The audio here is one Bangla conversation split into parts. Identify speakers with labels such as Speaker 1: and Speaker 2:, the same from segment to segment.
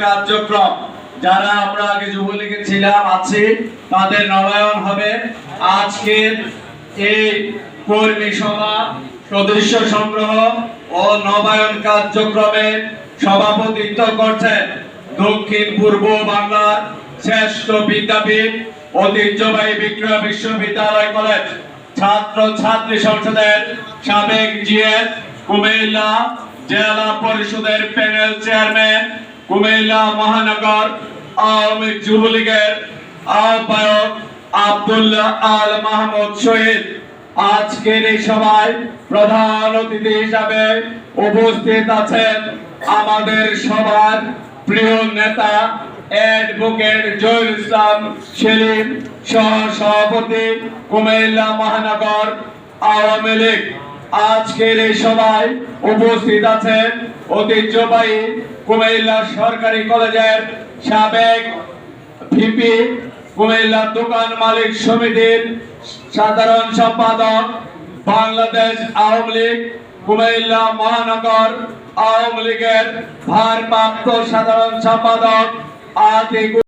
Speaker 1: কার্যক্রম। যারা আমরা আগে যুবলীগে ছিলাম, আছি, তাদের নবায়ন হবে। আজকের এই কর্মী সভা, সদস্য সংগ্রহ ও নবায়ন কার্যক্রমে সভাপতিত্ব করছেন দক্ষিণ পূর্ব বাংলার শ্রেষ্ঠ বিদ্যাপীঠ ঐতিহ্যবাহী বিক্রয় বিশ্ববিদ্যালয় কলেজ ছাত্র ছাত্রী সংসদের সাবেক জিএস কুমিল্লা জেলা পরিষদের প্যানেল চেয়ারম্যান কুমিল্লা মহানগর আওয়ামী যুবলীগের আহ্বায়ক আব্দুল্লাহ আল মাহমুদ শহীদ। আজকের এই সভায় প্রধান অতিথি হিসাবে উপস্থিত আছেন আমাদের সবার প্রিয় নেতা, অ্যাডভোকেট জহুর ইসলাম সেলিম সহ সভাপতি কুমিল্লা মহানগর আওয়ামী লীগ। আজকের এই সভায় উপস্থিত আছেন ঐতিহ্যবাহী কুমিল্লা সরকারি কলেজের সাবেক ভিপি, কুমিল্লা দোকান মালিক সমিতির সাধারণ সম্পাদক, বাংলাদেশ আওয়ামী লীগ, কুমিল্লা মহানগর আওয়ামী লীগের ভারপ্রাপ্ত সাধারণ সম্পাদক আতিকুল।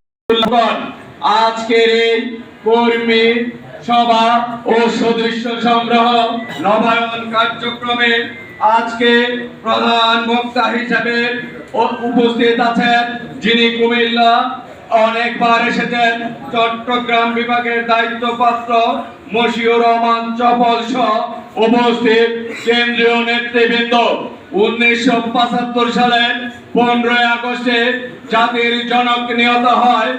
Speaker 1: আজকের এই কর্মী সভা ও সদস্য সংগ্রহ নবায়ন কার্যক্রমে আজকে প্রধান বক্তা হিসেবে উপস্থিত আছেন যিনি কুমিল্লা অনেকবার এসেছেন চট্টগ্রাম বিভাগের দায়িত্বপ্রাপ্ত মশিউর রহমান চপল সহ উপস্থিত কেন্দ্রীয় নেতৃবৃন্দ। উনিশশো সালের পনেরোই আগস্টে জাতির জনক নিহত হয়।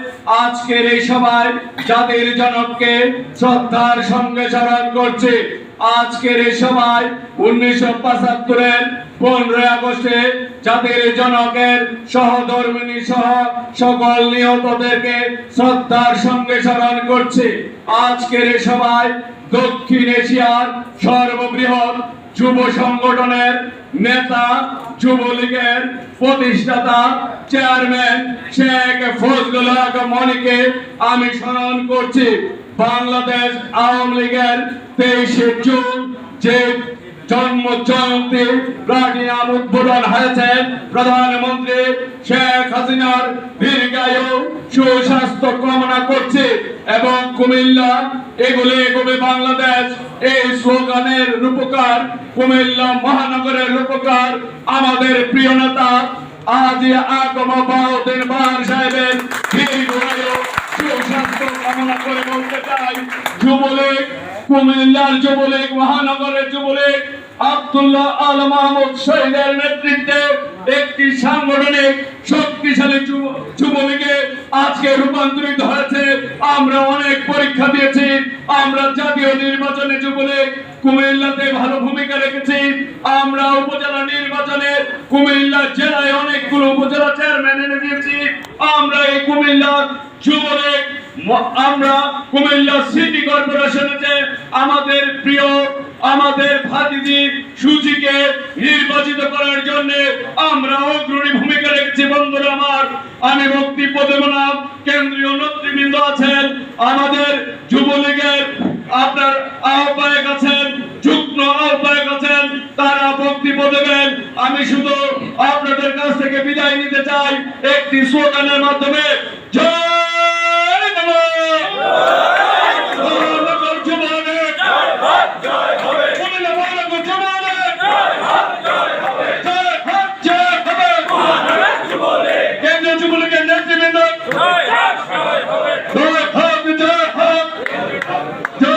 Speaker 1: আজকের এই সভায় জাতির জনককে শ্রদ্ধার সঙ্গে স্মরণ করছি। আজকের এই সভায় উনিশশো পঁচাত্তরের পনেরোই আগস্টে জাতির জনকের সহধর্মিনী সহ সকল নিহতদেরকে শ্রদ্ধার সঙ্গে স্মরণ করছি। আজকের এই সভায় দক্ষিণ এশিয়ার সর্ববৃহৎ যুব সংগঠনের নেতা, যুবলীগের প্রতিষ্ঠাতা, চেয়ারম্যান শেখ ফজলুল হক মনিকে আমি স্মরণ করছি, বাংলাদেশ আওয়ামী লীগের তেইশে জুন যে জন্ম জয়ন্তী প্লাটিনাম উদ্বোধন হয়েছে। প্রধানমন্ত্রী শেখ হাসিনার দীর্ঘায়ু সুস্বাস্থ্য কামনা করছি এবং কুমিল্লা এগুলি বাংলাদেশ, এই স্লোগানের রূপকার, কুমিল্লা মহানগরের রূপকার, আমাদের প্রিয় নেতা আজি আগম বাউদ্দিন সাহেবের দীর্ঘায়ু সুস্বাস্থ্য কামনা করে বলতে চাই। যুবলীগ, কুমিল্লার যুবলীগ, মহানগরের যুবলীগ আব্দুল্লাহ আল মাহমুদ শহীদের নেতৃত্বে একটি সাংগঠনিক শক্তিশালী যুব- যুবলীগে আজকে রূপান্তরিত হয়েছে। আমরা অনেক পরীক্ষা দিয়েছি। আমরা জাতীয় নির্বাচনে যুবলীগ কুমিল্লাতে ভালো ভূমিকা রেখেছি। আমরা উপজেলা নির্বাচনে কুমিল্লা জেলায় অনেকগুলো উপজেলা চেয়ারম্যান এনে দিয়েছি। আমরা এই কুমিল্লা যুবলীগ আমরা কুমিল্লা সিটি কর্পোরেশনে আমাদের প্রিয় আমাদের ভাতিজি সুচিকে নির্বাচিত করার জন্য আমরা অগ্রণী ভূমিকা রেখেছি, বন্ধুরা আমার। আমি বক্তব্য দেব কেন্দ্রীয় নেতৃবৃন্দ আছেন, আমাদের যুবলীগের আপনার আহ্বায়ক আছেন, যুগ্ম আহ্বায়ক আছেন, তারা বক্তব্য দেবেন। আমি শুধু আপনাদের কাছ থেকে বিদায় নিতে চাই, একটি স্লোগানের মাধ্যমে, জয় Go!